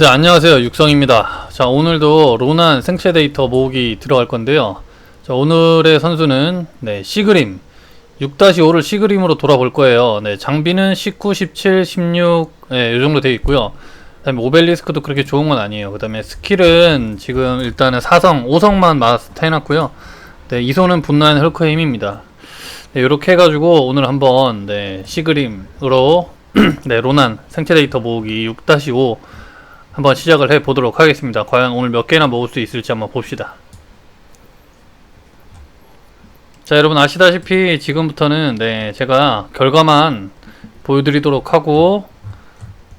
네, 안녕하세요. 육성입니다. 자, 오늘도 로난 생체 데이터 모으기 들어갈 건데요. 자, 오늘의 선수는 네, 시그림 6-5를 시그림으로 돌아볼 거예요. 네, 장비는 19, 17, 16, 네, 이 정도 되어 있고요. 그다음에 오벨리스크도 그렇게 좋은 건 아니에요. 그다음에 스킬은 지금 일단은 4성, 5성만 마스터 해 놨고요. 네, 이손은 분노한 헐크의 힘입니다. 네, 이렇게 해 가지고 오늘 한번 네, 시그림으로 네, 로난 생체 데이터 모으기 6-5 한번 시작을 해 보도록 하겠습니다. 과연 오늘 몇 개나 먹을 수 있을지 한번 봅시다. 자, 여러분 아시다시피 지금부터는 네, 제가 결과만 보여드리도록 하고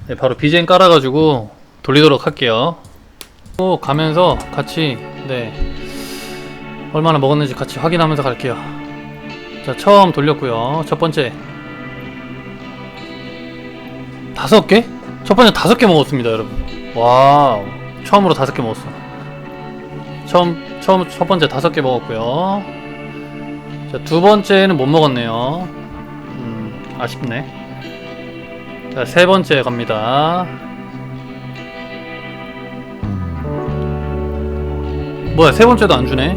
네, 바로 BGM 깔아가지고 돌리도록 할게요. 또 가면서 같이 네 얼마나 먹었는지 같이 확인하면서 갈게요. 자, 처음 돌렸고요. 첫 번째 다섯 개? 첫 번째 다섯 개 먹었습니다, 여러분. 와우, 처음으로 다섯 개 먹었어. 처음 처음 첫 번째 다섯 개 먹었고요. 자, 두 번째는 못 먹었네요. 음, 아쉽네. 자, 세 번째 갑니다. 뭐야, 세 번째도 안 주네.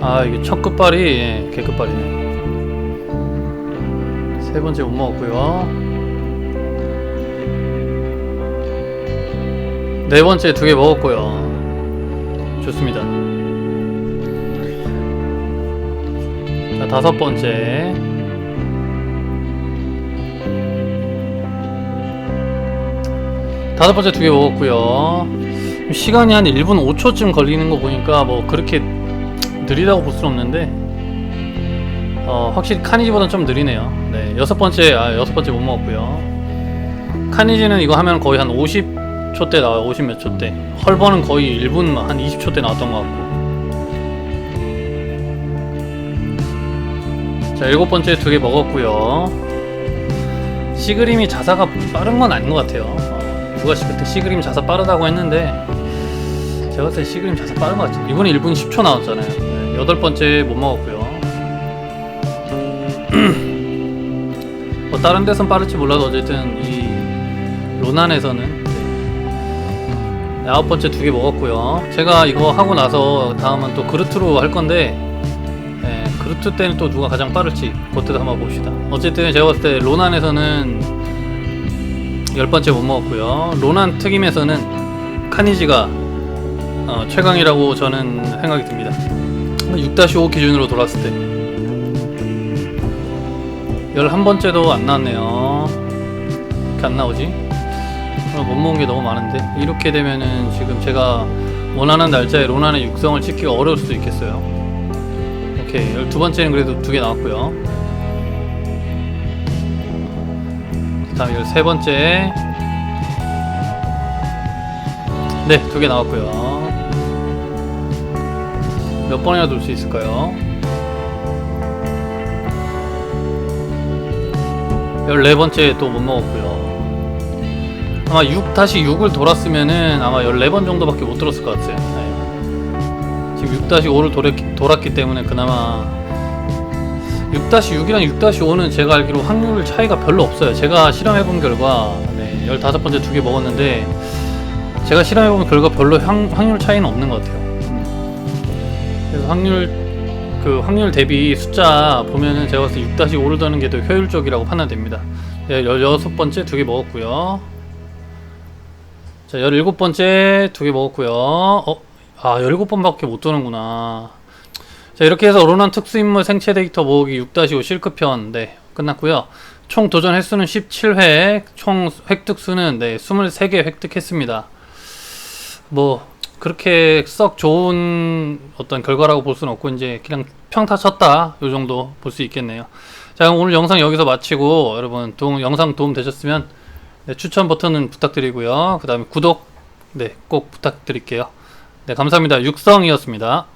아, 이게 첫 끝발이 예, 개 끝발이네. 세 번째 못 먹었고요. 네 번째 두 개 먹었고요. 좋습니다. 자, 다섯 번째. 다섯 번째 두 개 먹었고요. 시간이 한 1분 5초쯤 걸리는 거 보니까 뭐 그렇게 느리다고 볼 수는 없는데 어, 확실히 카니지보다는 좀 느리네요. 네, 여섯 번째, 아, 여섯 번째 못 먹었고요. 카니지는 이거 하면 거의 한 50 초대 나와요. 50 몇초 대. 헐버는 거의 1분 한 20초 대 나왔던 것 같고. 자, 일곱 번째 두 개 먹었고요. 시그림이 자사가 빠른 건 아닌 것 같아요. 어, 누가 시- 그때 시그림 자사 빠르다고 했는데 제가 봤을 때 시그림 자사 빠른 것 같아요. 이번에 1분 10초 나왔잖아요. 네, 여덟 번째 못 먹었고요. 뭐 다른 데선 빠를지 몰라도 어쨌든 이 로난에서는 네, 아홉 번째 두 개 먹었고요. 제가 이거 하고 나서 다음은 또 그루트로 할 건데 네, 그루트 때는 또 누가 가장 빠를지 그때도 한번 봅시다. 어쨌든 제가 봤을 때 로난에서는 열 번째 못 먹었고요. 로난 특임에서는 카니지가 어, 최강이라고 저는 생각이 듭니다. 6-5 기준으로 돌았을 때 11번째도 안 나왔네요. 이렇게 안 나오지? 어, 못 먹은 게 너무 많은데 이렇게 되면은 지금 제가 원하는 날짜에 로난의 육성을 찍기가 어려울 수도 있겠어요. 오케이 12번째는 그래도 두 개 나왔고요. 다음 13번째 네, 두 개 나왔고요. 몇 번이나 돌 수 있을까요? 14번째 또 못 먹었고요. 아마 6-6을 돌았으면은 아마 14번 정도밖에 못 돌았을 것 같아요. 네. 지금 6-5를 돌았기, 돌았기 때문에 그나마 6-6이랑 6-5는 제가 알기로 확률 차이가 별로 없어요. 제가 실험해본 결과 네, 15번째 두 개 먹었는데 제가 실험해본 결과 별로 향, 확률 차이는 없는 것 같아요. 그래서 확률 그 확률 대비 숫자 보면은 제가 봤을 때 6-5를 더는 게 더 효율적이라고 판단됩니다. 네, 16번째 두 개 먹었고요. 자, 17번째 두 개 먹었고요. 어? 아, 17번밖에 못 도는구나. 자, 이렇게 해서 로난 특수인물 생체 데이터 모으기 6-5 실크편 네, 끝났고요. 총 도전 횟수는 17회, 총 획득 수는 네, 23개 획득했습니다. 뭐 그렇게 썩 좋은 어떤 결과라고 볼 수는 없고 이제 그냥 평타 쳤다 요 정도 볼 수 있겠네요. 자 그럼 오늘 영상 여기서 마치고 여러분 도움, 영상 도움 되셨으면 네, 추천 버튼은 부탁드리고요. 그 다음에 구독 네 꼭 부탁드릴게요. 네 감사합니다. 육성이었습니다.